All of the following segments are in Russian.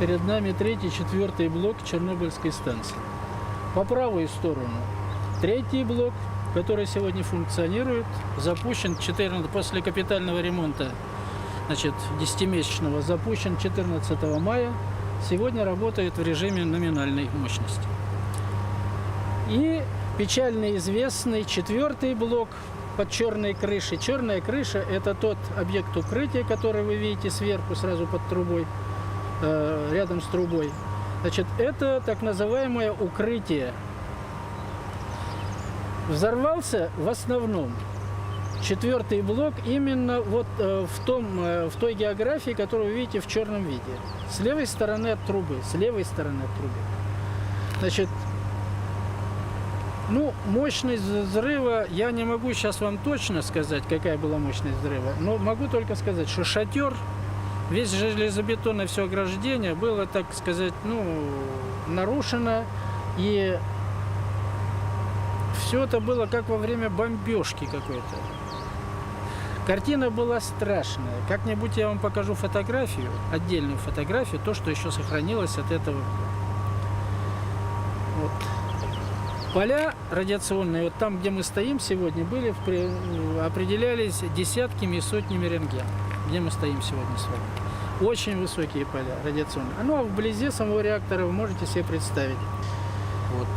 Перед нами третий, четвертый блок Чернобыльской станции. По правую сторону третий блок, который сегодня функционирует, запущен 14, после капитального ремонта, значит, 10-месячного, запущен 14 мая. Сегодня работает в режиме номинальной мощности. И печально известный четвертый блок под черной крышей. Черная крыша – это тот объект укрытия, который вы видите сверху, сразу под трубой, э, рядом с трубой. Значит, это так называемое укрытие. Взорвался в основном четвертый блок именно вот э, в, том, э, в той географии, которую вы видите в черном виде. С левой стороны от трубы, с левой стороны от трубы. Значит, ну, мощность взрыва, я не могу сейчас вам точно сказать, какая была мощность взрыва, но могу только сказать, что шатер, весь железобетонное все ограждение было, так сказать, ну, нарушено, и все это было как во время бомбежки какой-то. Картина была страшная. Как-нибудь я вам покажу фотографию, отдельную фотографию, то, что еще сохранилось от этого. Вот. Поля радиационные, вот там, где мы стоим сегодня, были при- определялись десятками и сотнями рентген, где мы стоим сегодня с вами. Очень высокие поля радиационные. Ну а вблизи самого реактора вы можете себе представить. Вот.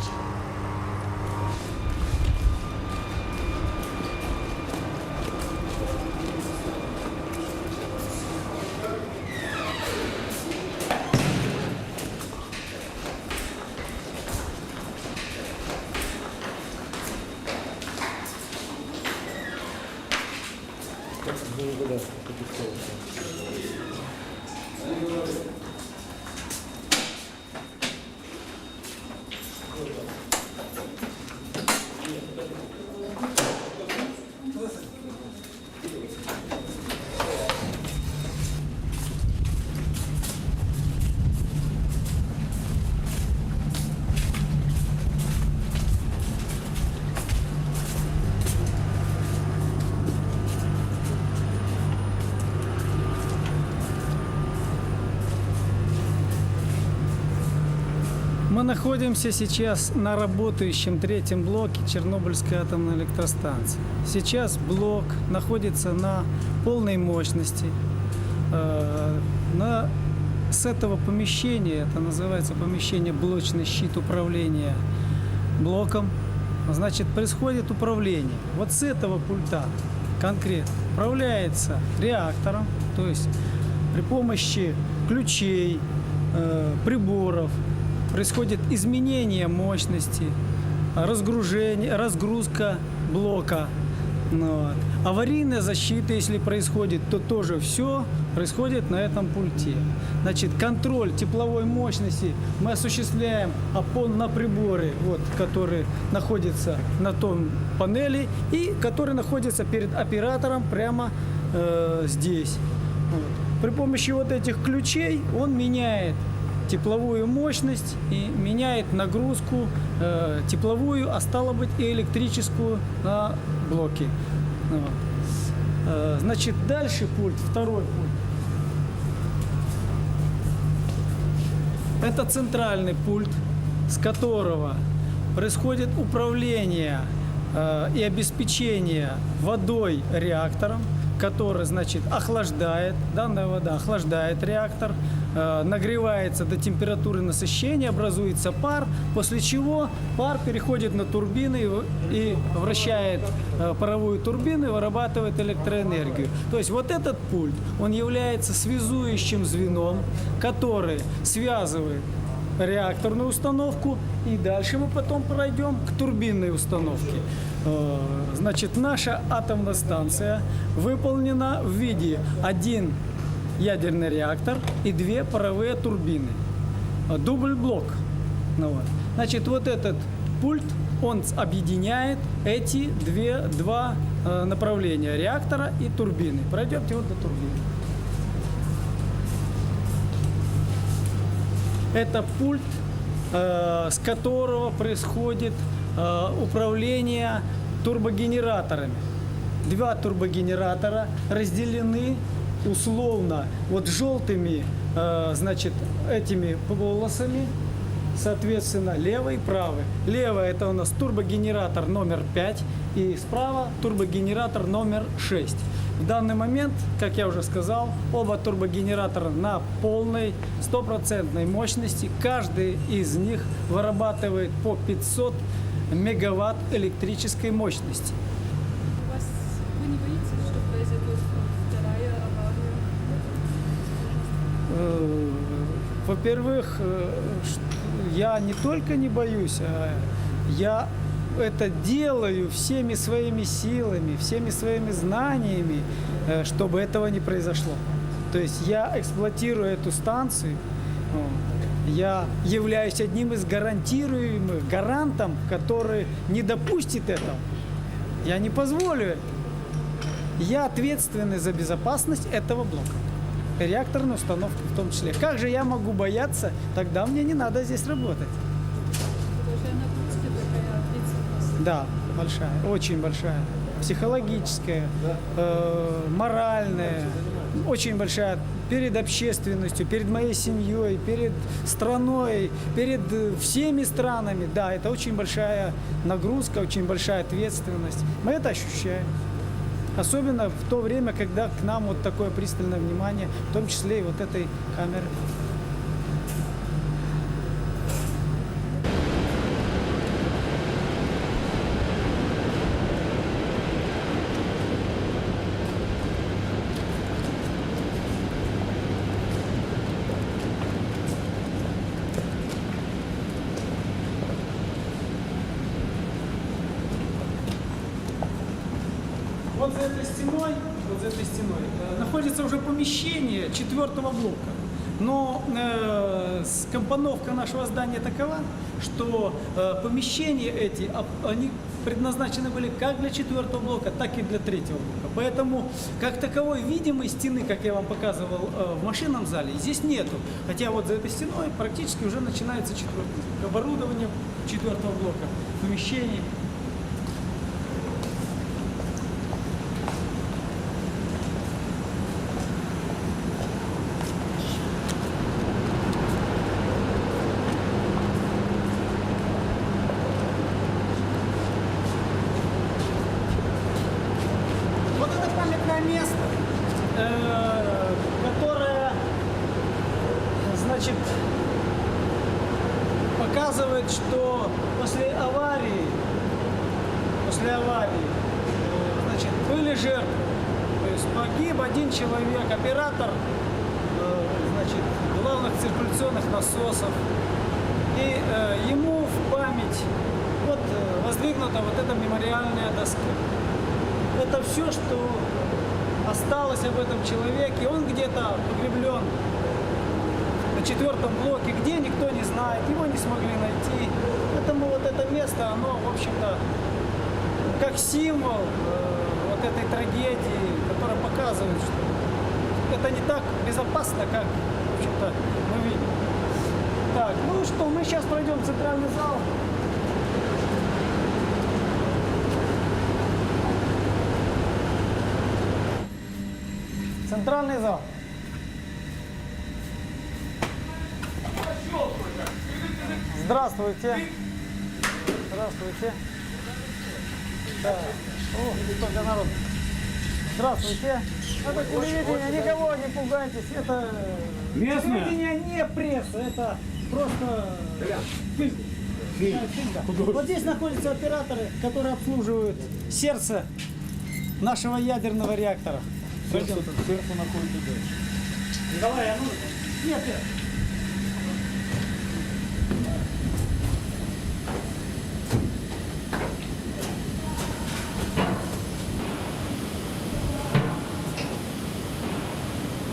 не буде. Мы находимся сейчас на работающем третьем блоке Чернобыльской атомной электростанции. Сейчас блок находится на полной мощности. Э, На, с этого помещения, это называется помещение блочный щит управления блоком, значит, происходит управление. Вот с этого пульта конкретно управляется реактором, то есть при помощи ключей, э, приборов, происходит изменение мощности, разгружение, разгрузка блока. Ну вот. Аварийная защита, если происходит, то тоже все происходит на этом пульте. Значит, контроль тепловой мощности мы осуществляем опон на приборы, вот, которые находятся на том панели и которые находятся перед оператором прямо э, здесь. Вот. При помощи вот этих ключей он меняет тепловую мощность и меняет нагрузку э, тепловую, а стало быть и электрическую на блоке. Вот. Э, значит, дальше пульт, второй пульт. Это центральный пульт, с которого происходит управление э, и обеспечение водой реактором, который, значит, охлаждает, данная вода охлаждает реактор, э, нагревается до температуры насыщения, образуется пар, после чего пар переходит на турбины и вращает э, паровую турбину и вырабатывает электроэнергию. То есть вот этот пульт, он является связующим звеном, который связывает реакторную установку и дальше мы потом пройдем к турбинной установке. Э, Значит, наша атомная станция выполнена в виде один ядерный реактор и две паровые турбины. Э, Дубль блок. Ну вот. Значит, вот этот пульт, он объединяет эти две, два э, направления реактора и турбины. Пройдемте вот до турбины. Это пульт, э, с которого происходит э, управление турбогенераторами. Два турбогенератора разделены условно вот желтыми, э, значит, этими полосами, соответственно, левый и правый. Левый это у нас турбогенератор номер 5 и справа турбогенератор номер 6. В данный момент, как я уже сказал, оба турбогенератора на полной стопроцентной мощности. Каждый из них вырабатывает по 500 мегаватт электрической мощности. У вас вы не боитесь, что произойдет вторая авария? Э, Во-первых, э, я не только не боюсь, а я это делаю всеми своими силами, всеми своими знаниями, э, чтобы этого не произошло. То есть я эксплуатирую эту станцию. Я являюсь одним из гарантируемых гарантом, который не допустит этого. Я не позволю этого. Я ответственный за безопасность этого блока. Реакторной установки в том числе. Как же я могу бояться? Тогда мне не надо здесь работать. Да, большая, очень большая. Психологическая, э, моральная, очень большая перед общественностью, перед моей семьей, перед страной, перед э, всеми странами. Да, это очень большая нагрузка, очень большая ответственность. Мы это ощущаем. Особенно в то время, когда к нам вот такое пристальное внимание, в том числе и вот этой камеры. Вот за этой стеной, вот за этой стеной э, находится уже помещение четвертого блока. Но э, компоновка нашего здания такова, что э, помещения эти, об- они предназначены были как для четвертого блока, так и для третьего блока. Поэтому как таковой видимой стены, как я вам показывал э, в машинном зале, здесь нету. Хотя вот за этой стеной практически уже начинается четвертый блок. Оборудование четвертого блока, помещений. Вот это памятное место, э, которое, значит, показывает, что после аварии, после аварии, э, значит, были жертвы. То есть погиб один человек, оператор, э, значит, главных циркуляционных насосов. И э, ему в память вот э, воздвигнута вот эта мемориальная доска. Это все, что осталось об этом человеке. Он где-то погреблен четвертом блоке, где никто не знает, его не смогли найти. Поэтому вот это место, оно, в общем-то, как символ э, вот этой трагедии, которая показывает, что это не так безопасно, как, в общем-то, мы видим. Так, ну что, мы сейчас пройдем в центральный зал. Центральный зал. Здравствуйте. Здравствуйте. Да. О, сколько народ. Здравствуйте. Это телевидение, никого не пугайтесь. Это Местное? телевидение не пресса, это просто фильм. Фильм. Вот здесь находятся операторы, которые обслуживают сердце нашего ядерного реактора. Пойдем. Сердце находится дальше. Николай, а ну... Нет, нет.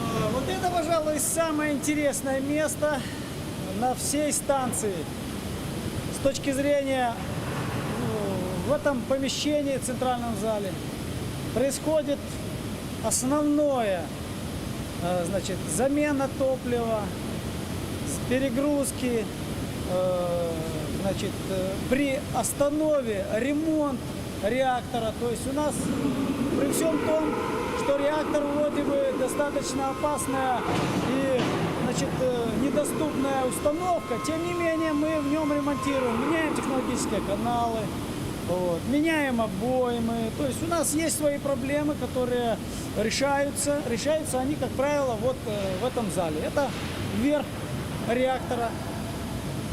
А, Вот это, пожалуй, самое интересное место на всей станции. С точки зрения ну, в этом помещении, в центральном зале, происходит основное Э, значит, замена топлива, перегрузки, э, значит, э, при останове ремонт реактора. То есть у нас при всем том, что реактор вроде бы достаточно опасная и значит, э, недоступная установка. Тем не менее, мы в нем ремонтируем, меняем технологические каналы, вот, меняем обоймы. То есть у нас есть свои проблемы, которые решаются. Решаются они, как правило, вот э, в этом зале. Это верх реактора.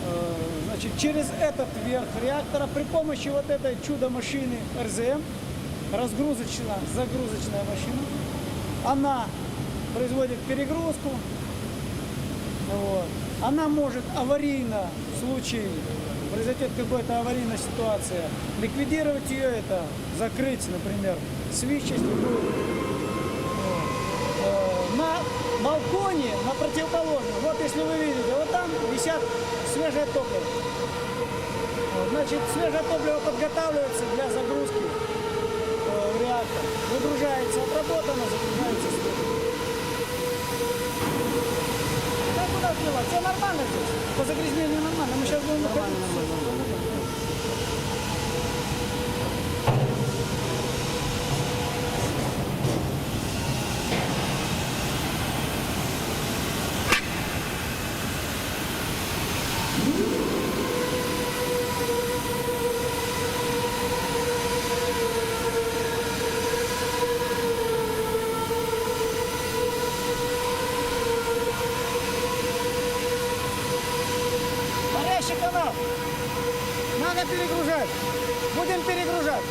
Э, Значит, через этот верх реактора при помощи вот этой чудо-машины РЗМ, разгрузочная, загрузочная машина, она производит перегрузку, вот. Она может аварийно, в случае произойдет какая-то аварийная ситуация, ликвидировать ее, это закрыть, например, свич, если будет. Э, На балконе, на противоположном, вот если вы видите, вот там висят свежее топливо. Значит, свежее топливо подготавливается для загрузки э, в реактор. Выгружается отработано, загружается Все нормально здесь. По загрязнению нормально. Мы сейчас будем выходить. Горящий канал. Надо перегружать. Будем перегружать.